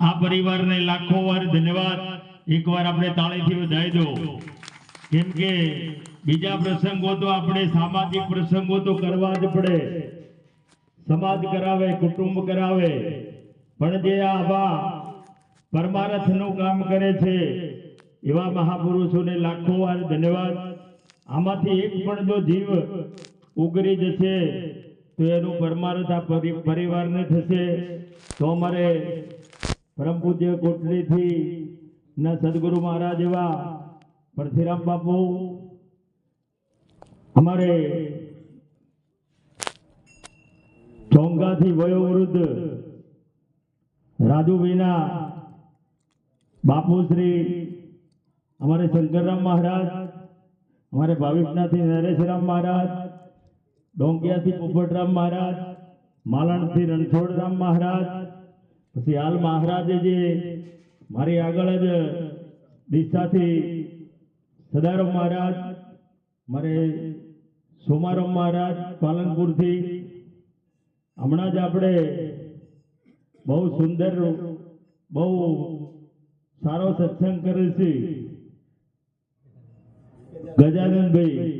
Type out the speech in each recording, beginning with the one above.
આ પરિવારને લાખો વાર ધન્યવાદ. એકવાર આપણે તાળીથી વધાવી દો. કેમ કે બીજા પ્રસંગો તો આપણે સામાજિક પ્રસંગો તો કરવા જ પડે. સમાજ કરાવે, કુટુંબ કરાવે. પણ જે આવા પરમારથનું કામ કરે છે, એવા મહાપુરુષોને લાખો વાર ધન્યવાદ. આમાંથી એક પણ જો જીવ ઉગરી જશે તો એનું પરમારથ પરિવારને થશે, તો અમારે પરમ પૂજ્ય કોટલીથી ના સદગુરુ મહારાજ એવા પરશુરામ બાપુ, અમારે ચોંગાથી વયોવૃદ્ધ રાજુભાઈના બાપુશ્રી અમારે શંકરરામ મહારાજ, અમારે ભાવિકનાથી નરેશરામ મહારાજ ડોંગિયાથી પોપટરામ મહારાજ, માલણથી રણછોડરામ મહારાજ, પછી હાલ મહારાજે જે મારી આગળ જ ડીસાથી સદારામ મહારાજ, મારે સોમારામ મહારાજ, પાલનપુરથી. હમણાં જ આપણે બહુ સુંદર, બહુ સારો સત્સંગ કરે છે. ગજાનંદભાઈ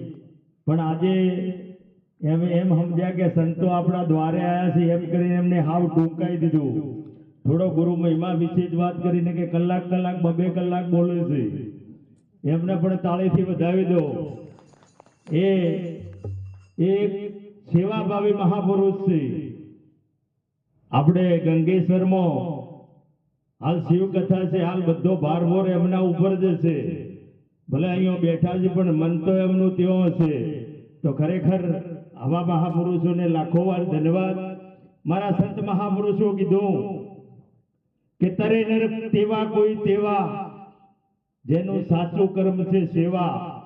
પણ આજે એમ એમ સમજ્યા કે સંતો આપણા દ્વારે આવ્યા છે, એમ કરીને એમને હાવ ટૂંકાઈ દીધું. થોડો ગુરુ મહિમા વિશે જ વાત કરીને કે કલાક કલાક બબે કલાક બોલે છે. એમને પણ તાળીથી વધાવી દો. એ એક સેવાભાવી મહાપુરુષ છે. આપણે ગંગેશ્વરમાં હાલ શિવ કથા છે, હાલ બધો ભારભોર એમના ઉપર જ છે. ભલે અહીંયા બેઠા છે, પણ મન તો એમનું તેવો છે. તો ખરેખર આવા મહાપુરુષોને લાખો વાર ધન્યવાદ. મારા સંત મહાપુરુષો કીધું કે તરે નર તેવા કોઈ તેવા જેનું સાચું કર્મ છે સેવા.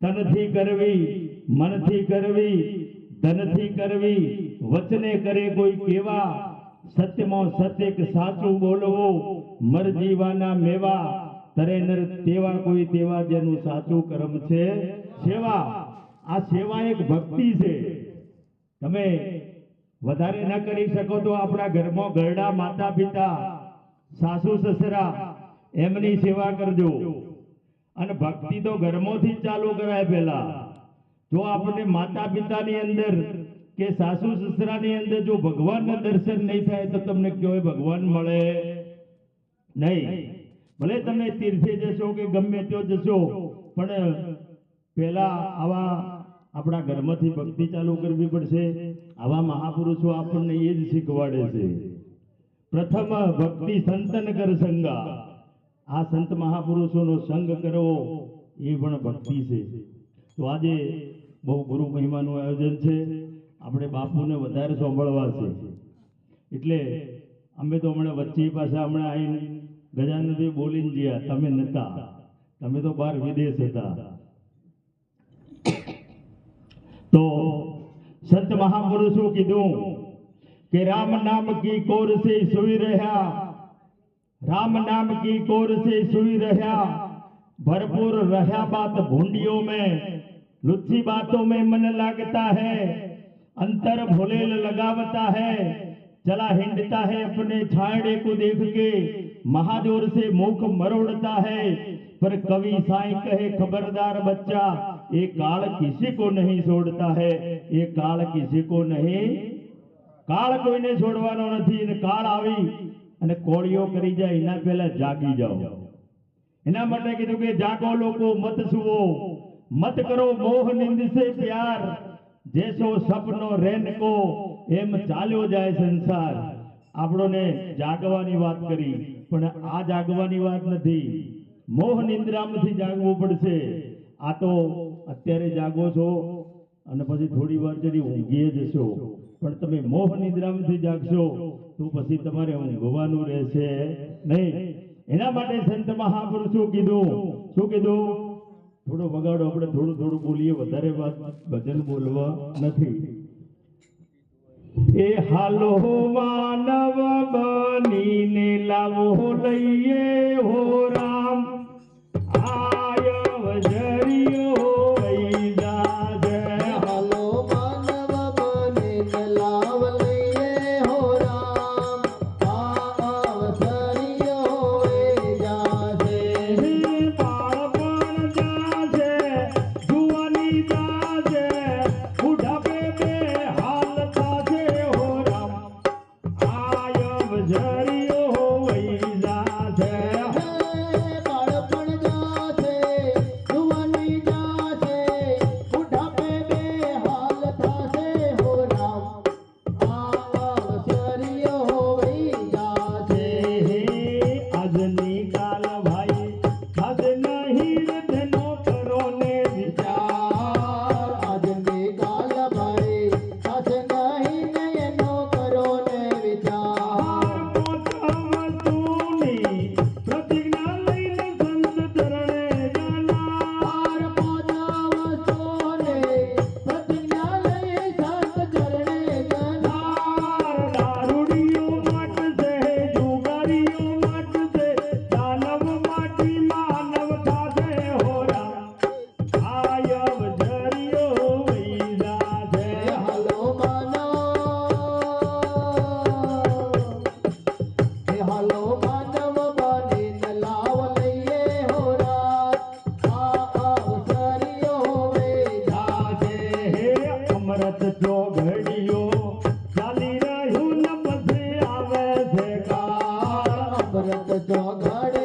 તનથી કરવી, મનથી કરવી, ધનથી કરવી, વચને કરે કોઈ કેવા. સત્યમાં સત્ય સાચું બોલવું, મરજીવાના મેવા. તરે નર તેવા કોઈ તેવા જેનું સાચું કર્મ છે સેવા. આ સેવા એક ભક્તિ છે. તમે વધારે ન કરી શકો તો આપણા ઘરમાં ઘરડા માતા પિતા સાસુ, સસરા, એમની સેવા કરજો. અને ભક્તિ તો ઘરમાંથી ચાલુ કરાય પહેલા. જો આપણે માતા પિતાની અંદર કે સાસુ, સસરાની અંદર જો ભગવાનના દર્શન નહીં થાય તો તમને કયો ભગવાન મળે? નહીં. ભલે તમે તીર્થે જશો કે ગમે ત્યાં જશો, પણ પહેલા આવા આપણા ઘરમાંથી ભક્તિ ચાલુ કરવી પડશે. આવા મહાપુરુષો આપણને એ જ શીખવાડે છે. પ્રથમ ભક્તિ સંતન કર સંગા. આ સંત મહાપુરુષોનો સંગ કરવો એ પણ ભક્તિ છે. તો આજે બહુ ગુરુ મહિમાનું આયોજન છે. આપણે બાપુને વધારે સાંભળવા છે. એટલે અમે તો હમણાં વચ્ચે પાસે હમણાં આવીને ગજાનંદભાઈ બોલીને ગયા, તમે નતા. તમે તો બહાર વિદેશ હતા. तो संत महापुरुषों की दू के राम नाम की कोर से सुई रहा राम नाम की कोर से सुई रहा भरपूर रहा बात भूडियों में, लुच्ची बातों में मन लागता है, अंतर भोले लगावता है चला हिंडता है अपने छाड़े को देख के, महाजोर से मुख मरोड़ता है, पर कवि साई कहे, खबरदार बच्चा ये काल किसी को नहीं छोड़ता है ये काल किसी को नहीं કાળ કોઈને છોડવાનો નથી અને કાળ આવી અને કોળીઓ કરી જાય એના પહેલા જાગી જાઓ એના માટે કીધું કે જાગો લોકો મત સુવો મત કરો મોહ નિંદ સે પ્યાર જેસો સપનો રેન કો એમ ચાલ્યો જાય સંસાર આપણોને જાગવાની વાત કરી પણ આ જાગવાની વાત નથી મોહ નિંદ્રામાંથી જાગવું પડશે આ તો અત્યારે જાગો છો અને પછી થોડી વાર જરી ઊંઘીએ જશો. પણ તમે મોહ નિદ્રામાંથી જાગશો તો પછી તમારે ઊંઘવાનું રહેશે નહીં. એના માટે સંત મહાપુરુષો કીધું? શું કીધું? થોડો વગાડો, આપણે થોડું થોડું બોલીએ, વધારે વાત ભજન બોલવા નથી. એ હાલો માનવ બનીને લાવો લઈએ હો કાળ અમૃત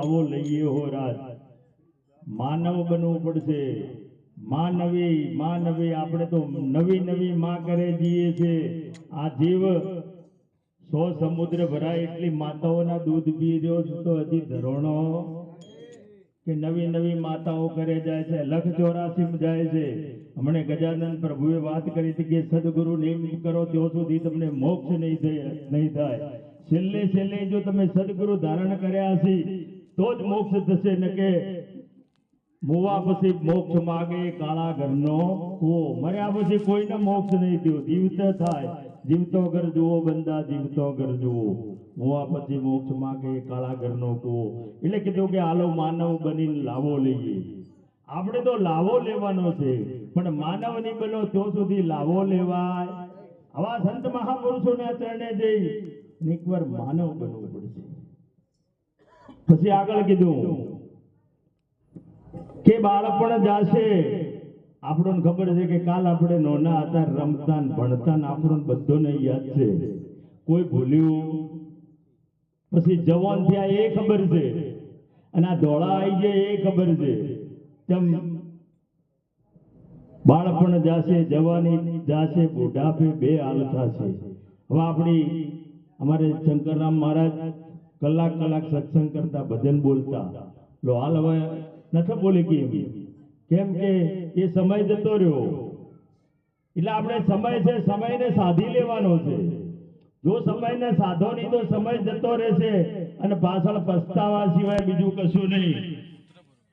લાવો લઈએ હો રાત માનવ બનવું પડશે. માનવી માનવી આપણે તો નવી નવી માં કરે જીએ છે આ જીવ સો સમુદ્ર ભરાય એટલી માતાઓના દૂધ પી રહ્યો છું તો હજી ધરોણો કે નવી નવી માતાઓ કરે જાય છે. લખ ચોરાસી જાય છે. હમણે ગજાનંદ પ્રભુએ વાત કરી હતી કે, સદગુરુ નિયમ કરો, ત્યાં સુધી તમને મોક્ષ નહીં થાય નહીં થાય. છેલ્લે છેલ્લે જો તમે સદગુરુ ધારણ કર્યા છે તો જ મોક્ષ થશે ને કે મોવા પછી મોક્ષ માગે કાળા ઘરનો કુવો. મર્યા પછી કોઈને મોક્ષ નહીં થયો. જીવત થાય. જીવતો ઘર જુઓ બંદા, જીવતો ઘર જુઓ. મુવા પછી મોક્ષ માગે કાળા ઘરનો કુવો. એટલે કીધું કે હાલો માનવ બનીને લાવો લઈએ. આપણે તો લાવો લેવાનો છે, પણ માનવ નહીં બનો તો સુધી લાવો લેવાય. આવા સંત મહાપુરુષોના ચરણે જઈ એકવાર માનવ બનવું પડશે. પછી આગળ કીધું કે બાળપણ જાશે. આપણને ખબર છે કે કાલ આપણે નોના હતા રમતા ભણતા આપણને બધાને યાદ છે. કોઈ ભૂલ્યું? પછી જવાન થયા એ ખબર છે. અને આ ધોળા આવી જાય એ ખબર છે. તેમ બાળપણ જાશે, જવાની જાશે, બુઢાપે બે હાલ થશે. હવે આપણી અમારે શંકરરામ મહારાજ કલાક કલાક સત્સંગ કરતા ભજન બોલતા. લો, હાલ હવે નથી બોલી કેમ કેમ કે એ સમય જતો રહ્યો. એટલે આપણે સમય છે, સમયને સાધી લેવાનો છે. જો સમયને સાધો નહીં તો સમય જતો રહેશે અને પાછળ પસ્તાવા સિવાય બીજું કશું નહીં.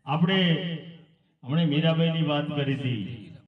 આપણે હમણે મીરાબાઈની વાત કરી હતી.